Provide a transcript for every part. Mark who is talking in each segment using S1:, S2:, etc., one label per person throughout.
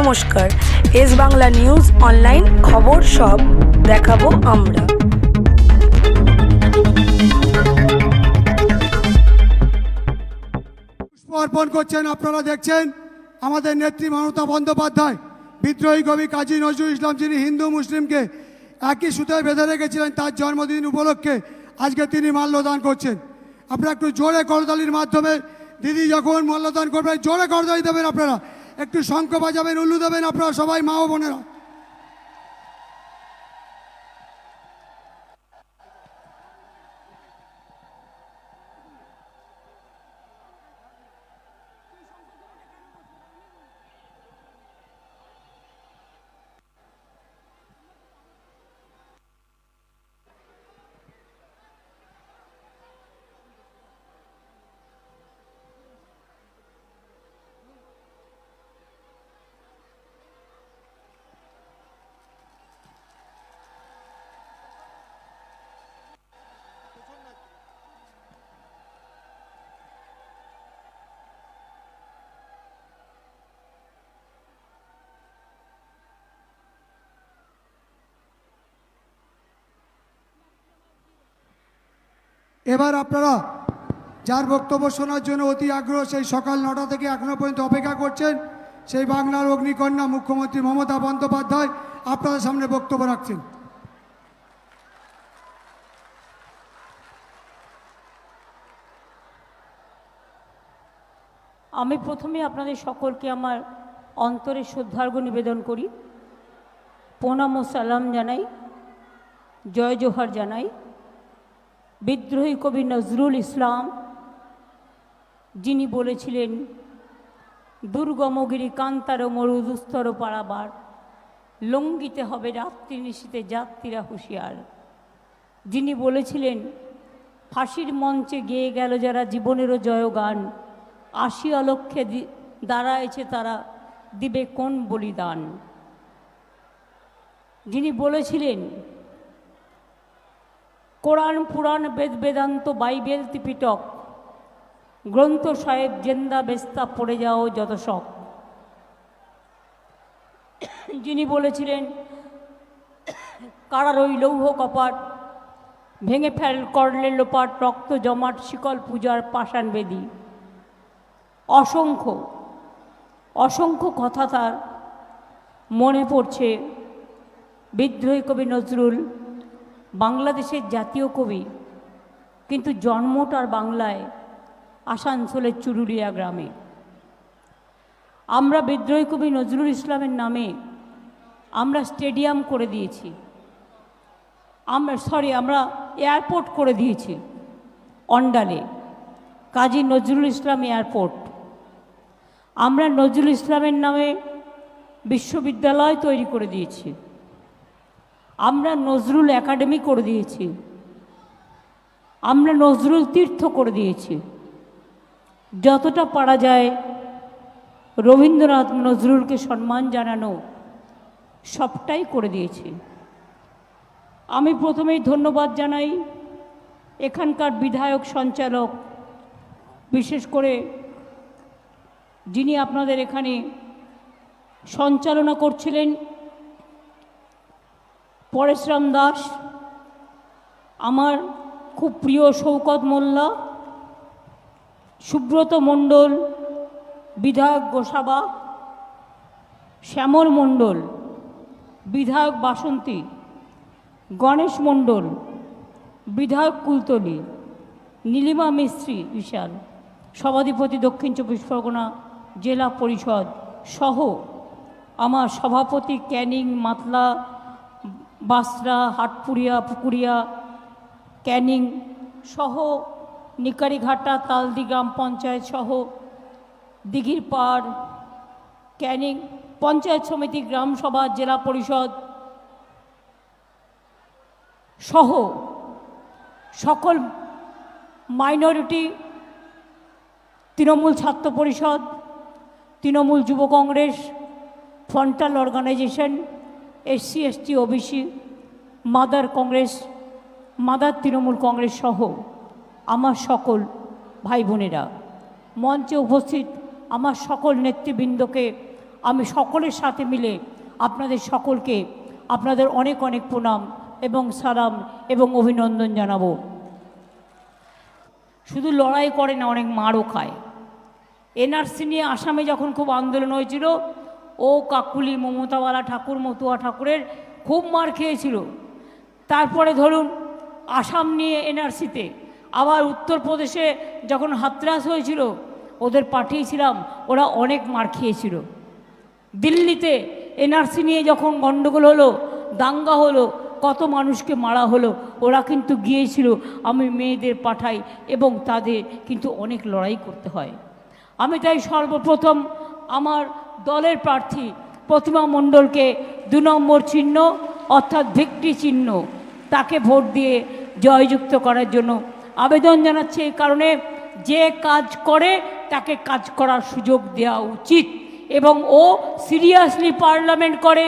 S1: নমস্কার। S Bangla news online খবর সব দেখাবো আমরা।
S2: অর্পণ করছেন আপনারা দেখছেন আমাদের নেত্রী মমতা বন্দ্যোপাধ্যায়, বিদ্রোহী কবি কাজী নজরুল ইসলাম যিনি হিন্দু মুসলিমকে একই সুতায় বেঁধে রেখেছিলেন তার জন্মদিন উপলক্ষে আজকে তিনি মাল্যদান করছেন। আপনারা একটু জোরে করতালির মাধ্যমে দিদি যখন মাল্যদান করবেন, জোরে করতালি দেবেন আপনারা। একটু শঙ্খ বাজাবেন উল্লু দেবেন আপনারা সবাই মা ও বোনেরা। এবার আপনারা যার বক্তব্য শোনার জন্য অতি আগ্রহ, সেই সকাল নটা থেকে এখনও পর্যন্ত অপেক্ষা করছেন, সেই বাংলার অগ্নিকন্যা মুখ্যমন্ত্রী মমতা বন্দ্যোপাধ্যায় আপনাদের সামনে বক্তব্য রাখছেন।
S3: আমি প্রথমে আপনাদের সকলকে আমার অন্তরে শ্রদ্ধার্ঘ নিবেদন করি। প্রণাম ও সালাম জানাই, জয় জোহার জানাই। বিদ্রোহী কবি নজরুল ইসলাম, যিনি বলেছিলেন, দুর্গমগিরি কান্তার মরুদুস্তর পাড়াবার লঙ্ঘিতে হবে রাত্রি নিশীতে যাত্রীরা হুঁশিয়ার। যিনি বলেছিলেন, ফাঁসির মঞ্চে গেয়ে গেল যারা জীবনেরও জয়গান আশি অলক্ষে দি- দাঁড়ায়েছে তারা দিবে কোন বলিদান? যিনি বলেছিলেন কোরআন, পুরাণ, বেদ, বেদান্ত, বাইবেল, ত্রিপিটক। গ্রন্থ সাহেব জেন্দা বেস্তা পড়ে যাও যত শখ। যিনি বলেছিলেন কারার ওই লৌহ কপাট, ভেঙে ফেল করলে লোপাট, রক্ত জমাট, শিকল পূজার পাষাণ বেদী। অসংখ্য অসংখ্য কথা তার মনে পড়ছে। বিদ্রোহী কবি নজরুল বাংলাদেশের জাতীয় কবি, কিন্তু জন্মটার বাংলায় আসানসোলের চুরুলিয়া গ্রামে। আমরা বিদ্রোহী কবি নজরুল ইসলামের নামে আমরা স্টেডিয়াম করে দিয়েছি। আমরা সরি আমরা এয়ারপোর্ট করে দিয়েছি, অন্ডালে। কাজী নজরুল ইসলাম এয়ারপোর্ট। আমরা নজরুল ইসলামের নামে বিশ্ববিদ্যালয় তৈরি করে দিয়েছি। আমরা নজরুল একাডেমি করে দিয়েছি। আমরা নজরুল তীর্থ করে দিয়েছি। যতটা পারা যায় রবীন্দ্রনাথ নজরুলকে সম্মান জানানো সবটাই করে দিয়েছি। আমি প্রথমেই ধন্যবাদ জানাই এখানকার বিধায়ক সঞ্চালক, বিশেষ করে যিনি আপনাদের এখানে সঞ্চালনা করছিলেন পরেশরাম দাস, আমার খুব প্রিয় শৌকত মোল্লা, সুব্রত মণ্ডল, বিধায়ক গোসাবা, শ্যামল মণ্ডল, বিধায়ক বাসন্তী, গণেশ মণ্ডল, বিধায়ক কুলতলি, নীলিমা মিস্ত্রি বিশাল, সভাধিপতি দক্ষিণ চব্বিশ পরগনা জেলা পরিষদ সহ আমার সভাপতি ক্যানিং মাতলা বাসরা হাটপুরিয়া পুকুরিয়া, ক্যানিং সহ নিকারিঘাটা, তালদি গ্রাম পঞ্চায়েত সহ দিঘির পাড় ক্যানিং পঞ্চায়েত সমিতি, গ্রাম সভা, জেলা পরিষদ সহ সকল মাইনরিটি তৃণমূল ছাত্র পরিষদ, তৃণমূল যুব Congress frontal organisation SC, ST, OBC, mother Congress, mother Trinamool Congress সহ আমার সকল ভাই বোনেরা, মঞ্চে উপস্থিত আমার সকল নেতৃবৃন্দকে আমি সকলের সাথে মিলে আপনাদের সকলকে আপনাদের অনেক অনেক প্রণাম এবং সালাম এবং অভিনন্দন জানাব। শুধু লড়াই করে না, অনেক মারও খায়। এনআরসি নিয়ে আসামে যখন খুব আন্দোলন হয়েছিল ও কাকুলি মমতাওয়ালা ঠাকুর, মতুয়া ঠাকুরের খুব মার খেয়েছিল। তারপরে ধরুন, আসাম নিয়ে এনআরসিতে, আবার উত্তরপ্রদেশে যখন হাতরাস হয়েছিল, ওদের পাঠিয়েছিলাম, ওরা অনেক মার খেয়েছিল। দিল্লিতে এনআরসি নিয়ে যখন গণ্ডগোল হলো, দাঙ্গা হলো, কত মানুষকে মারা হলো, ওরা কিন্তু গিয়েছিল, আমি মেয়েদের পাঠাই এবং তাদের কিন্তু অনেক লড়াই করতে হয়। আমি তাই সর্বপ্রথম আমার দলের প্রার্থী প্রতিমা মণ্ডলকে দু নম্বর চিহ্ন অর্থাৎ ভিক্টি চিহ্ন, তাকে ভোট দিয়ে জয়যুক্ত করার জন্য আবেদন জানাচ্ছি এই কারণে যে কাজ করে তাকে কাজ করার সুযোগ দেওয়া উচিত এবং ও সিরিয়াসলি পার্লামেন্ট করে,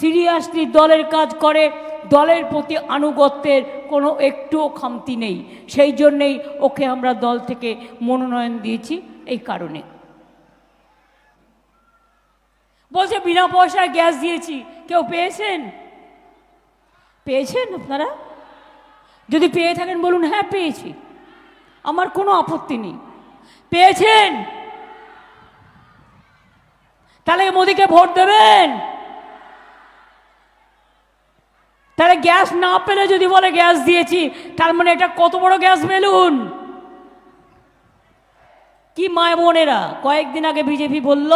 S3: সিরিয়াসলি দলের কাজ করে, দলের প্রতি আনুগত্যের কোনো একটুও খামতি নেই। সেই জন্যেই ওকে আমরা দল থেকে মনোনয়ন দিয়েছি এই কারণে। বলছে, বিনা পয়সায় গ্যাস দিয়েছি। কেউ পেয়েছেন? পেয়েছেন আপনারা? যদি পেয়ে থাকেন বলুন হ্যাঁ পেয়েছি। আমার কোনো আপত্তি নেই। পেয়েছেন? তাহলে মোদিকে ভোট দেবেন? তাহলে গ্যাস না পেলে যদি বলে, গ্যাস দিয়েছি, তার মানে এটা কত বড় গ্যাস বেলুন? কি মায় বোনেরা, কয়েকদিন আগে বিজেপি বলল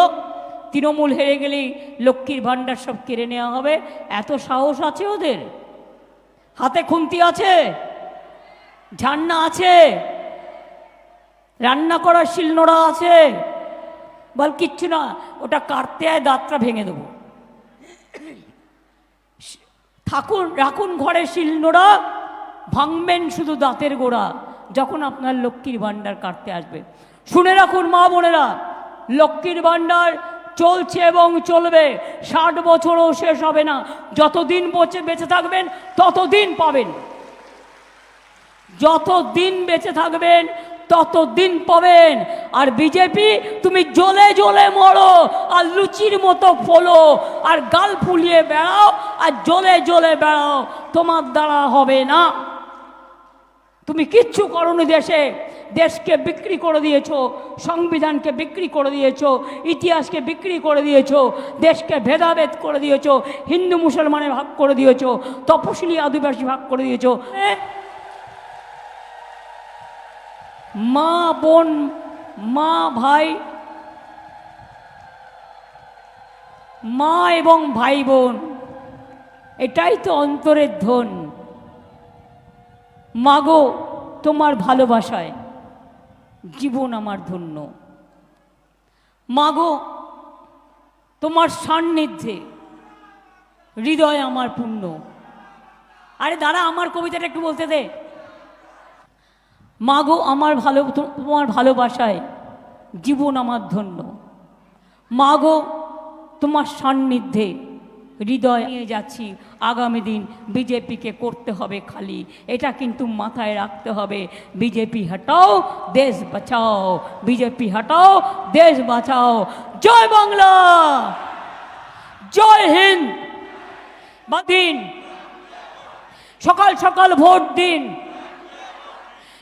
S3: তৃণমূল হেরে গেলেই লক্ষ্মীর ভাণ্ডার সব কেড়ে নেওয়া হবে। এত সাহস আছে ওদের? হাতে খুন্তি আছে? ঝান্না আছে? রান্না করার শিলনোড়া আছে? বল, কিচ্ছু না, ওটা কাটতে আয় দাঁতটা ভেঙে দেবো। থাকুন রাখুন ঘরে শিলনোড়া, ভাঙবেন শুধু দাঁতের গোড়া, যখন আপনার লক্ষ্মীর ভাণ্ডার কাটতে আসবে। শুনে রাখুন মা বোনেরা, লক্ষ্মীর ভাণ্ডার চলছে এবং চলবে। ষাট বছরও শেষ হবে না। যতদিন বেঁচে বেঁচে থাকবেন, ততদিন পাবেন। যতদিন বেঁচে থাকবেন, ততদিন পাবেন। আর বিজেপি, তুমি জ্বলে জ্বলে মরো, আর লুচির মতো ফলো, আর গাল ফুলিয়ে বেড়াও, আর জ্বলে জ্বলে বেড়াও। তোমার দ্বারা হবে না। তুমি কিচ্ছু করনি দেশে। দেশকে বিক্রি করে দিয়েছ, সংবিধানকে বিক্রি করে দিয়েছ, ইতিহাসকে বিক্রি করে দিয়েছ, দেশকে ভেদাভেদ করে দিয়েছ, হিন্দু মুসলমানের ভাগ করে দিয়েছ, তপশিলি আদিবাসী ভাগ করে দিয়েছ। মা, বোন, মা, ভাই, মা এবং ভাই, বোন, এটাই তো অন্তরের ধন। মাগো, তোমার ভালোবাসায়। জীবন আমার ধন্য। মাগো, তোমার সান্নিধ্যে হৃদয় আমার পূর্ণ। আরে দাঁড়া, আমার কবিতাটা একটু বলতে দে। মাগো, আমার ভালো, তোমার ভালোবাসায় জীবন আমার ধন্য। মাগো, তোমার সান্নিধ্যে হৃদয় নিয়ে যাচ্ছি। আগামী দিন বিজেপিকে করতে হবে খালি। এটা কিন্তু মাথায় রাখতে হবে। বিজেপি হটাও, দেশ বাঁচাও। বিজেপি হটাও, দেশ বাঁচাও। জয় বাংলা! জয় হিন্দ! দিন সকাল সকাল ভোট দিন।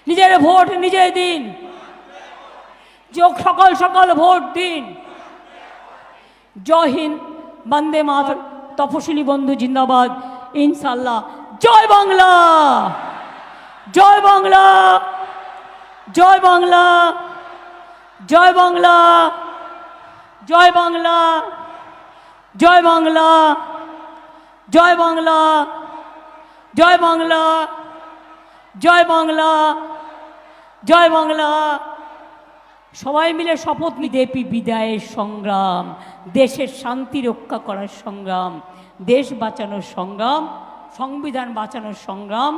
S3: নিজের ভোট নিজে দিন। যোগ সকাল সকাল ভোট দিন। জয় হিন্দ, বন্দে মাতর তপশিলি বন্ধু জিন্দাবাদ ইনশাল্লাহ জয় বাংলা জয় বাংলা জয় বাংলা জয় বাংলা জয় বাংলা জয় বাংলা জয় বাংলা জয় বাংলা জয় বাংলা জয় বাংলা সবাই মিলে শপথ বিদেপি বিদায়ের সংগ্রাম, দেশের শান্তি রক্ষা করার সংগ্রাম, দেশ বাঁচানোর সংগ্রাম, সংবিধান বাঁচানোর সংগ্রাম,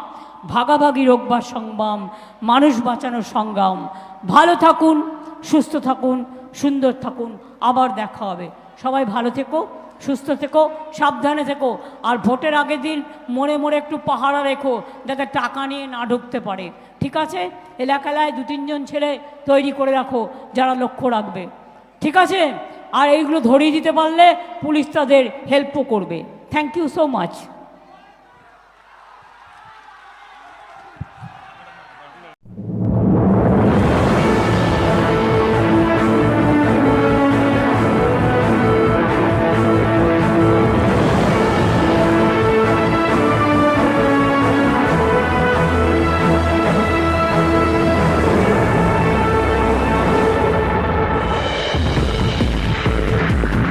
S3: ভাগাভাগি রোগবার সংগ্রাম, মানুষ বাঁচানোর সংগ্রাম। ভালো থাকুন, সুস্থ থাকুন, সুন্দর থাকুন। আবার দেখা হবে। সবাই ভালো থেকো। সুস্থ থেকো, সাবধানে থেকো। আর ভোটের আগের দিন মনে মনে একটু পাহারা রেখো, যাতে টাকা নিয়ে না ঢুকতে পারে। ঠিক আছে? এলাকায় দু, তিনজন ছেলে তৈরি করে রাখো, যারা লক্ষ্য রাখবে। ঠিক আছে? আর এইগুলো ধরিয়ে দিতে পারলে পুলিশ তাদের হেল্পও করবে। Thank you so much